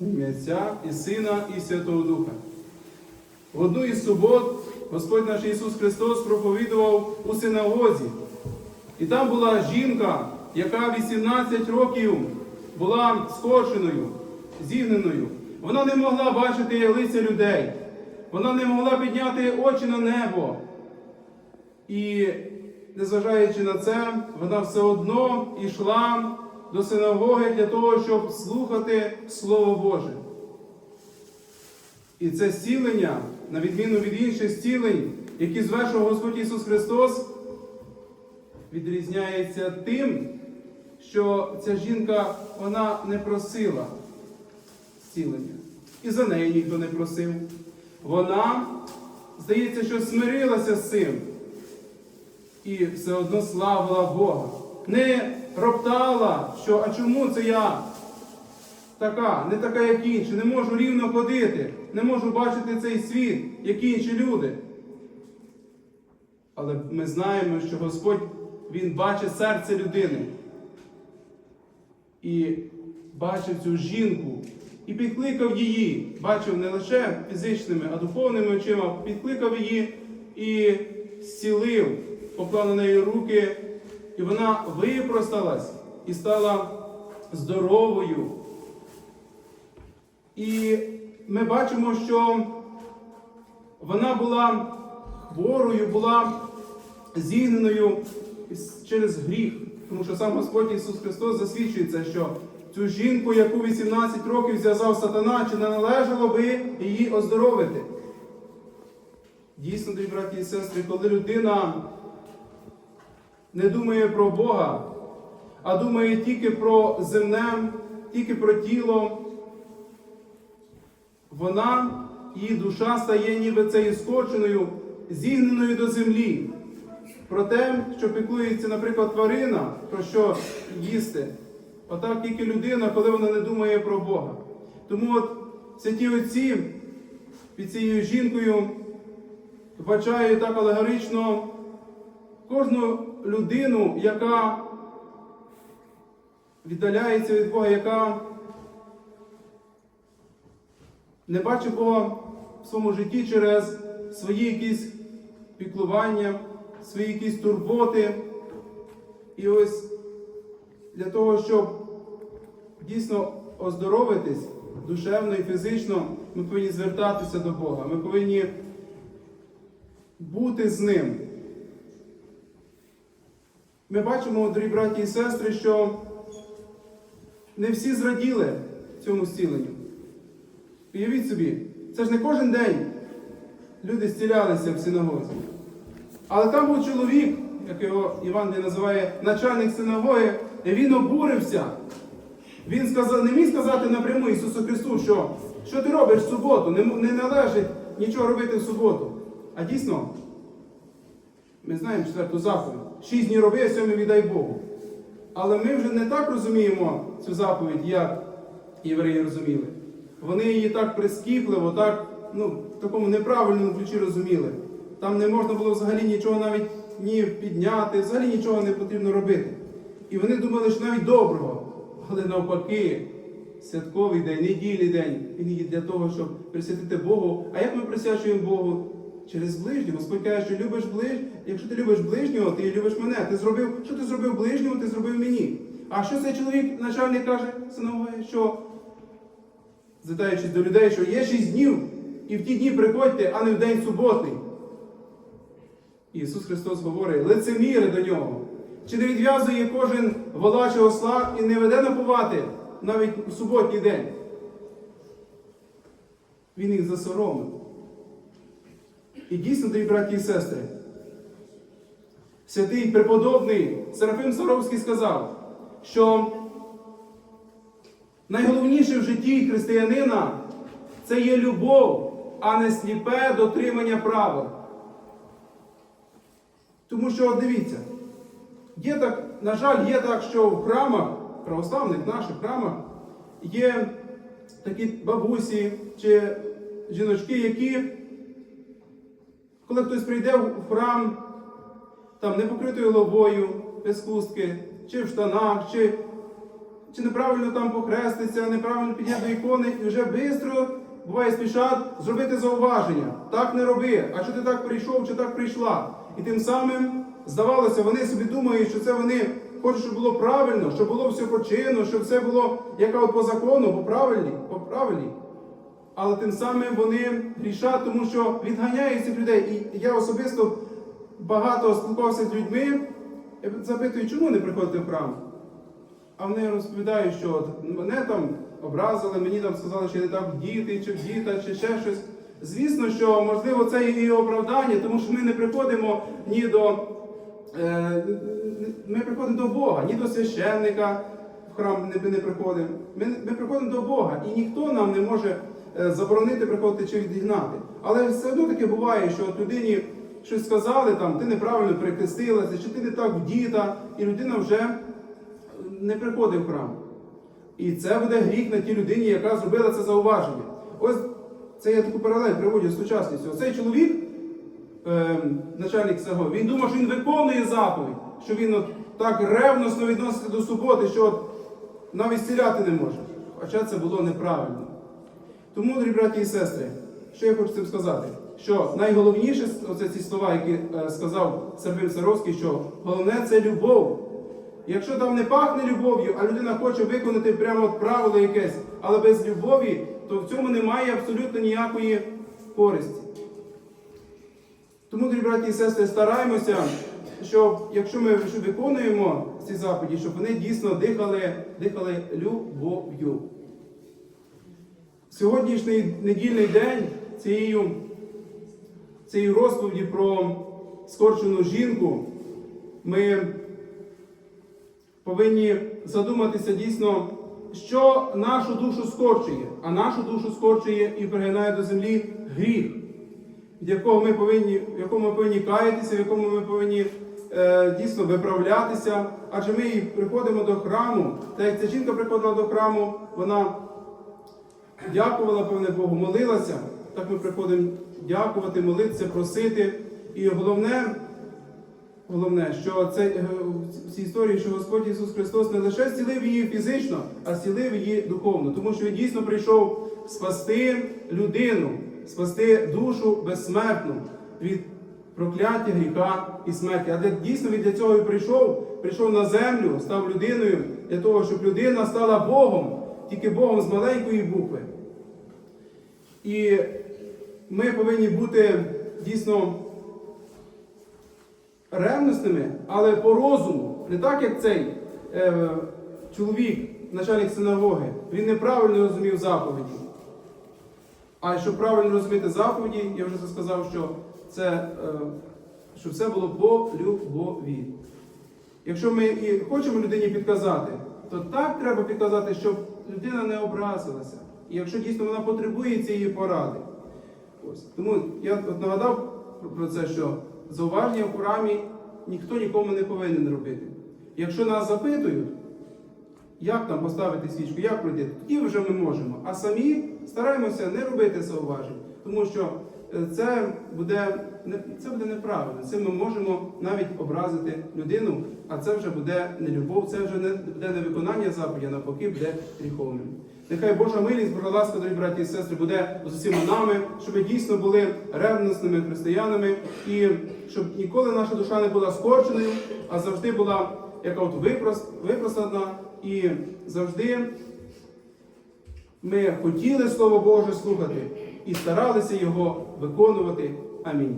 Ім'я Отця і Сина, і Святого Духа. В одну із субот Господь наш Ісус Христос проповідував у синагозі. І там була жінка, яка 18 років була скорченою, зігненою. Вона не могла бачити лиця людей. Вона не могла підняти очі на небо. І, незважаючи на це, вона все одно йшла до синагоги для того, щоб слухати Слово Боже. І це зцілення, на відміну від інших зцілень, які звершив Господь Ісус Христос, відрізняється тим, що ця жінка вона не просила зцілення. І за неї ніхто не просив. Вона, здається, що смирилася з цим. І все одно славила Бога. Не роптала, що а чому це я? Така, не така, як інші, не можу рівно ходити, не можу бачити цей світ, як інші люди. Але ми знаємо, що Господь Він бачить серце людини. І бачив цю жінку і підкликав її, бачив не лише фізичними, а духовними очима, підкликав її і зцілив, поклав на неї руки, і вона випросталась і стала здоровою. І ми бачимо, що вона була хворою, була зігненою через гріх. Тому що сам Господь Ісус Христос засвідчується, що цю жінку, яку 18 років зв'язав сатана, чи не належало би її оздоровити. Дійсно, дорогі браті і сестри, коли людина не думає про Бога, а думає тільки про земне, тільки про тіло, вона, її душа стає ніби цією скоченою, зігненою до землі. Про те, що піклується, наприклад, тварина, про що їсти. Отак тільки людина, коли вона не думає про Бога. Тому от святі отці під цією жінкою вбачають так алегорично кожну людину, яка віддаляється від Бога, яка не бачить Бога в своєму житті через свої якісь піклування, свої якісь турботи. І ось для того, щоб дійсно оздоровитись душевно і фізично, ми повинні звертатися до Бога. Ми повинні бути з Ним. Ми бачимо, дорогі браті і сестри, що не всі зраділи цьому зціленню. Уявіть собі, це ж не кожен день люди зцілялися в синагозі. Але там був чоловік, як його Іван називає начальник синагоги, і він обурився. Він сказав, не міг сказати напряму Ісусу Христу, що що ти робиш в суботу, не, не належить нічого робити в суботу. А дійсно, ми знаємо четверту заповідь. Шість днів роби, а сьомий віддай Богу. Але ми вже не так розуміємо цю заповідь, як євреї розуміли. Вони її так прискіпливо, так, ну, в такому неправильному ключі розуміли. Там не можна було взагалі нічого навіть ні підняти, взагалі нічого не потрібно робити. І вони думали, що навіть доброго, але навпаки, святковий день, недільний день, він є для того, щоб присвятити Богу. А як ми присвячуємо Богу? Через ближнього. Господь каже, що любиш ближнього, якщо ти любиш ближнього, ти любиш мене. Ти зробив, що ти зробив ближньому, ти зробив мені. А що цей чоловік, начальник каже, синове, що, звертаючись до людей, що є шість днів, і в ті дні приходьте, а не в день суботний. Ісус Христос говорить, лицеміри до нього. Чи не відв'язує кожен вола чи осла і не веде напувати навіть у суботній день? Він їх засоромив. І дійсно, дорогі браті і сестри, святий преподобний Серафим Саровський сказав, що найголовніше в житті християнина це є любов, а не сліпе дотримання правил. Тому що, дивіться, є так, на жаль, є так, що в храмах, православних наших храмах, є такі бабусі чи жіночки, які, коли хтось прийде в храм, там не покритою головою, без хустки, чи в штанах, чи чи неправильно там похреститься, неправильно підійде до ікони, і вже швидко буває спішать зробити зауваження. Так не роби, а що ти так прийшов, чи так прийшла. І тим самим, здавалося, вони собі думають, що це вони хочуть, щоб було правильно, щоб було все по чину, щоб все було як по закону, по правильній, по правильній. Але тим самим вони грішать, тому що відганяють цих людей. І я особисто багато спілкувався з людьми, я запитую, чому не приходите в храм? А вони розповідають, що мене там образили, мені там сказали, що я не так діти, чи діта, чи ще щось. Звісно, що можливо це і оправдання, тому що ми не приходимо ні до е, ми приходимо до Бога, ні до священника в храм не, не приходимо. Ми, ми приходимо до Бога, і ніхто нам не може заборонити приходити чи відігнати. Але все одно таке буває, що от людині щось сказали, там ти неправильно перехрестилася, чи ти не так вдіта, і людина вже не приходить в храм. І це буде гріх на тій людині, яка зробила це зауваження. Ось це я таку паралель приводжу з сучасністю. Цей чоловік, е, начальник цього, він думав, що він виконує заповідь, що він от так ревносно відноситься до суботи, що от навіть зціляти не може. Хоча це було неправильно. Тому, дорогі браті і сестри, що я хочу цим сказати? Що найголовніше оце ці слова, які е, сказав Сербин Саровський, що головне це любов. Якщо там не пахне любов'ю, а людина хоче виконати прямо от правило якесь, але без любові, то в цьому немає абсолютно ніякої користі. Тому, дорогі браті і сестри, стараємося, щоб якщо ми виконуємо ці заповіді, щоб вони дійсно дихали, дихали любов'ю. Сьогоднішній недільний день цією, цією розповіді про скорчену жінку ми повинні задуматися дійсно, що нашу душу скорчує, а нашу душу скорчує і пригинає до землі гріх, від якого ми повинні, в якому ми повинні каятися, в якому ми повинні е, дійсно виправлятися. Адже ми приходимо до храму, та як ця жінка приходила до храму, вона дякувала, певне Богу, молилася. Так ми приходимо дякувати, молитися, просити. І головне, головне, що це е, в цій історії, що Господь Ісус Христос не лише зцілив її фізично, а зцілив її духовно, тому що Він дійсно прийшов спасти людину, спасти душу безсмертну від прокляття, гріха і смерті. А для дійсно він для цього і прийшов, прийшов на землю, став людиною для того, щоб людина стала Богом, тільки Богом з маленької букви. І ми повинні бути дійсно ревностними, але по розуму, не так, як цей е, чоловік, начальник синагоги, він неправильно розумів заповіді. А щоб правильно розуміти заповіді, я вже сказав, що це, е, щоб все було по любові. Якщо ми і хочемо людині підказати, то так треба підказати, щоб людина не образилася. І якщо дійсно вона потребує цієї поради. Ось. Тому я от нагадав про- це, що зауваження в храмі ніхто нікому не повинен робити. Якщо нас запитують, як там поставити свічку, як пройти, тоді вже ми можемо. А самі стараємося не робити зауважень, тому що е, це буде, це буде неправильно. Цим ми можемо навіть образити людину, а це вже буде не любов, це вже не буде не виконання заповіді, а навпаки буде гріховним. Нехай Божа милість, Божа ласка, дорогі браті і сестри, буде з усіма нами, щоб ми дійсно були ревностними християнами і щоб ніколи наша душа не була скорченою, а завжди була яка от випрос- випростана і завжди ми хотіли Слово Боже слухати і старалися його виконувати. Амінь.